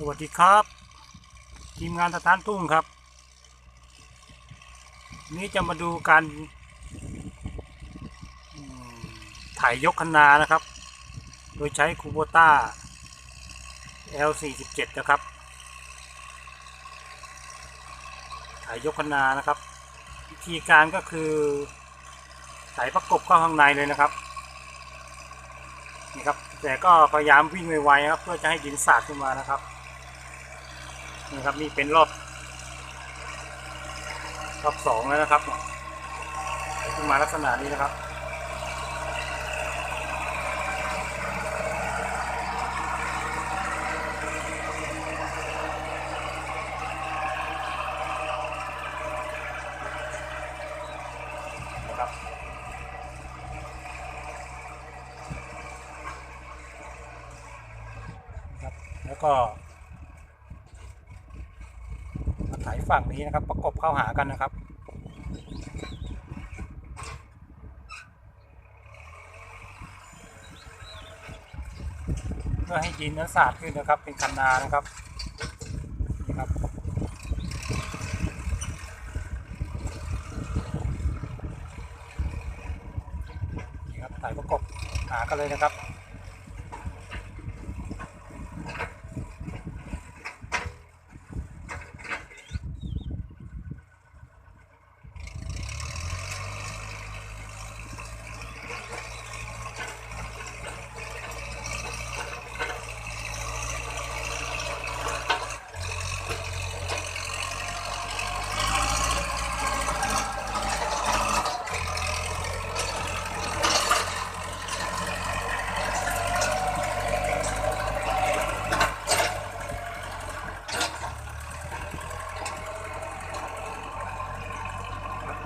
สวัสดีครับ ทีมงานสถานทุ่งครับ นี้จะมาดูการถ่ายยกคันนานะครับ โดยใช้คูโบต้า L47 นะครับ ถ่ายยกคันนานะครับ วิธีการก็คือถ่ายประกบเข้าข้างในเลยนะครับนี่ครับแต่ก็พยายามวิ่งไวๆนะครับ เพื่อจะให้ดินสาดขึ้นมานะครับ นี่ครับนี่เป็นรอบรอบสองแล้วนะครับขึ้นมาลักษณะนี้นะครับนะครับแล้วก็ มายฝั่งนี้นะครับ ประกบเข้าหากันนะครับ เพื่อให้ดินนั้นสาดขึ้นนะครับ เป็นคันนานะครับนี่ครับนี่ครับถ่ายประกบหากันเลยนะครับ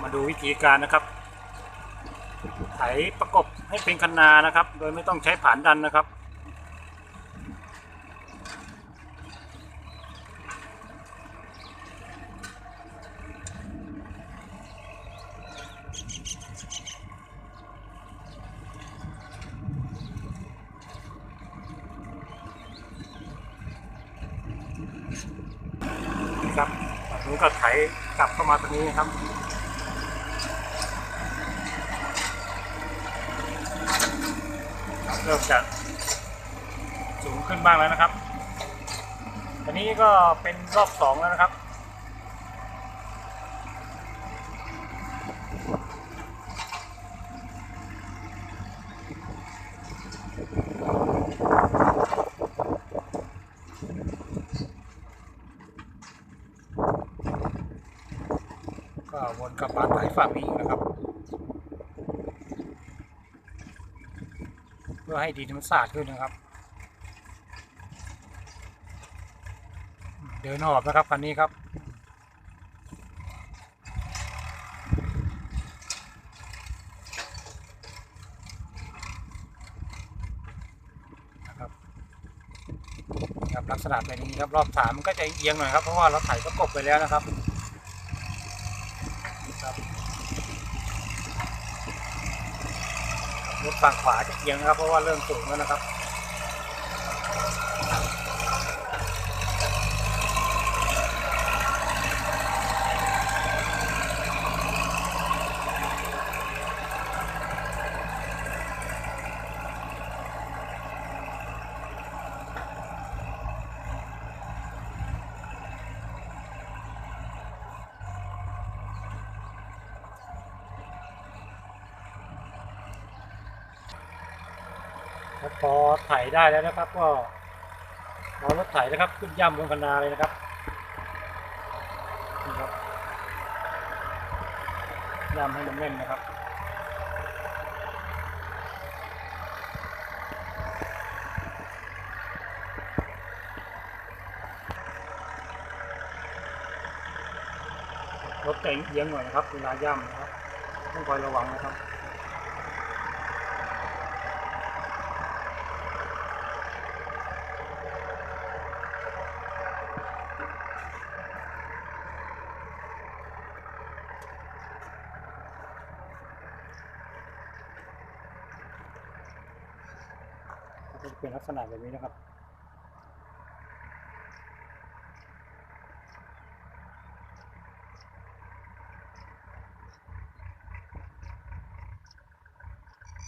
มาดูวิธีการนะครับไถประกบให้เป็นคันนานะครับ โดยไม่ต้องใช้ผานดันนะครับ ครับฝั่งนู้นก็ไถกลับเข้ามาตรงนี้นะครับ เริ่มจะสูงขึ้นบ้างแล้วนะครับอันนี้ก็เป็นรอบสองแล้วนะครับก็วนกลับมาถ่ายฝั่งนี้นะครับ พื่อให้ดินมันสาดขึ้นนะครับ เดินหอบนะครับคันนี้ครับนะครับครับลักษณะแบบนี้ครับรอบสามมันก็จะเอียงหน่อยครับเพราะว่าเราไถประกบไปแล้วนะครับ รถฝั่งขวาจะเอียงนะครับ เพราะว่าเริ่มสูงแล้วนะครับ แล้วพอไถได้แล้วนะครับ ก็เอารถไถนะครับ ขึ้นย่ำบนคันนาเลยนะครับนี่ครับย่ำให้มันแน่นนะครับรถแต่งเอียงหน่อยนะครับเวลาย่ำนะครับต้องคอยระวังนะครับ จะเป็นลักษณะแบบนี้นะครับ